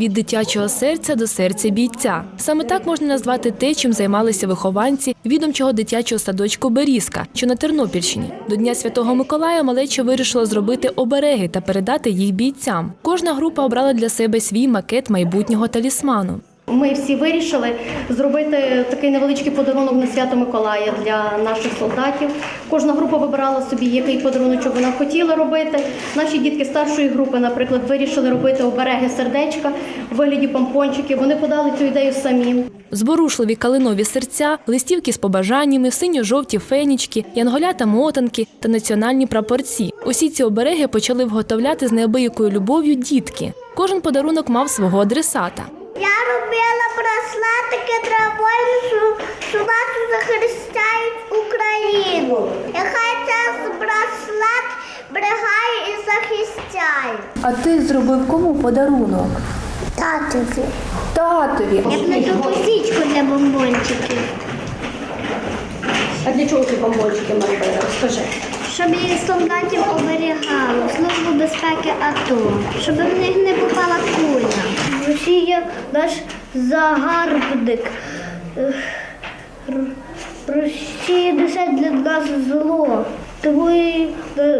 від дитячого серця до серця бійця. Саме так можна назвати те, чим займалися вихованці відомчого дитячого садочку Берізка, що на Тернопільщині. До Дня Святого Миколая малеча вирішила зробити обереги та передати їх бійцям. Кожна група обрала для себе свій макет майбутнього талісману. Ми всі вирішили зробити такий невеличкий подарунок на свято Миколая для наших солдатів. Кожна група вибирала собі, який подарунок вона хотіла робити. Наші дітки старшої групи, наприклад, вирішили робити обереги сердечка в вигляді помпончиків. Вони подали цю ідею самі. Зворушливі калинові серця, листівки з побажаннями, синьо-жовті фенічки, янголята мотанки та національні прапорці. Усі ці обереги почали вготовляти з неабиякою любов'ю дітки. Кожен подарунок мав свого адресата. Я робила браслетики травою, що, що нас захищають Україну. Нехай цей браслет бригає і захищає. А ти зробив кому подарунок? Татові. Татові. Я плету косичку для бомбончиків, А для чого ці помпончики ми? Розкажи. щоб її солдатів оберігало, службу безпеки АТО, щоб в них не попала куля. Росія наш загарбник. Росія несе для нас зло. Тому і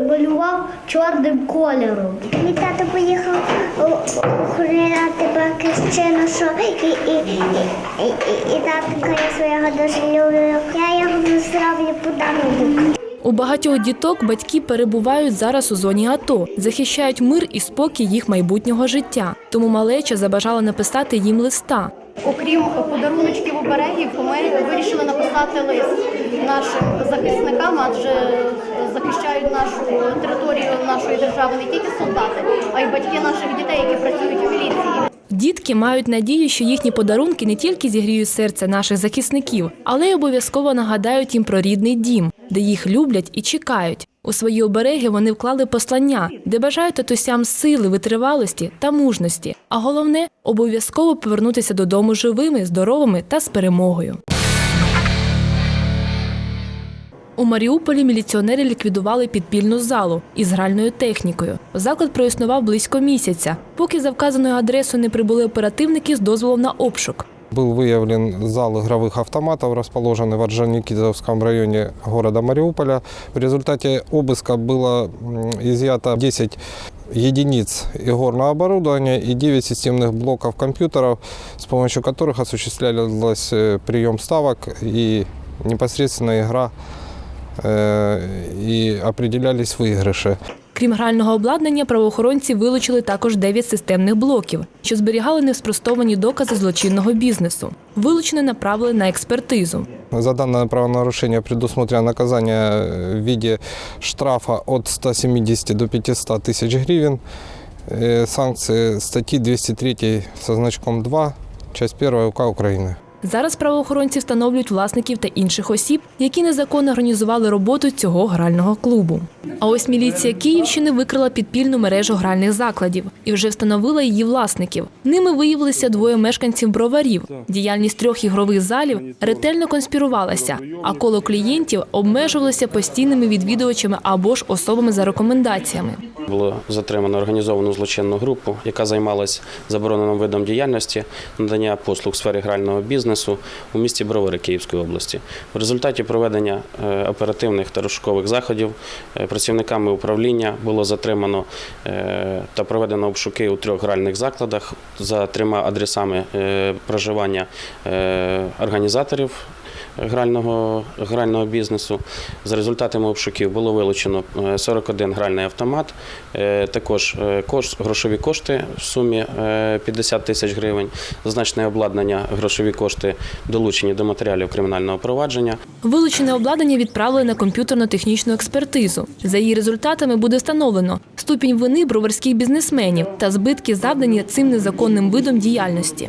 малював чорним кольором. Мій тато поїхав охороняти батьківщину, що і, і, і, і, і, і татка я свого дуже люблю. Я його зроблю подарунок. У багатьох діток батьки перебувають зараз у зоні АТО, захищають мир і спокій їх майбутнього життя. Тому малеча забажала написати їм листа. Окрім подаруночків оберегів, ми вирішили написати лист нашим захисникам, адже нашу територію нашої держави не тільки солдати, а й батьки наших дітей, які працюють у міліції. Дітки мають надію, що їхні подарунки не тільки зігріють серце наших захисників, але й обов'язково нагадають їм про рідний дім, де їх люблять і чекають. У свої обереги вони вклали послання, де бажають татусям сили, витривалості та мужності. А головне обов'язково повернутися додому живими, здоровими та з перемогою. У Маріуполі міліціонери ліквідували підпільну залу із гральною технікою. Заклад проіснував близько місяця, поки за вказаною адресою не прибули оперативники з дозволом на обшук. Был выявлен зал игровых автоматов, расположенный в Орджоникидзевском районе города Мариуполя. В результате обыска было м, изъято 10 единиц игорного оборудования и 9 системных блоков компьютеров, с помощью которых осуществлялась э, прием ставок и непосредственно игра э, и определялись выигрыши. Крім грального обладнання, правоохоронці вилучили також 9 системних блоків, що зберігали неспростовані докази злочинного бізнесу. Вилучене направили на експертизу. За данное правонарушение предусмотрено наказание в виде штрафа от 170 до 500 тысяч гривен, э, санкции статьи 203 со значком 2, часть 1 УК Украины. Зараз правоохоронці встановлюють власників та інших осіб, які незаконно організували роботу цього грального клубу. А ось міліція Київщини викрила підпільну мережу гральних закладів і вже встановила її власників. Ними виявилися двоє мешканців броварів. Діяльність трьох ігрових залів ретельно конспірувалася, а коло клієнтів обмежувалося постійними відвідувачами або ж особами за рекомендаціями. Було затримано організовану злочинну групу, яка займалась забороненим видом діяльності надання послуг в сфері грального бізнесу у місті Бровари Київської області. В результаті проведення е, оперативних та розшукових заходів е, працівниками управління було затримано е, та проведено обшуки у трьох гральних закладах за трьома адресами проживання організаторів грального, грального бізнесу. За результатами обшуків було вилучено е, 41 гральний автомат, е, також е, кош- грошові кошти в сумі е, 50 тисяч гривень, зазначене обладнання, грошові кошти долучені до матеріалів кримінального провадження. Вилучене обладнання відправили на комп'ютерно-технічну експертизу. За її результатами буде встановлено ступінь вини броварських бізнесменів та збитки, завдані цим незаконним видом діяльності.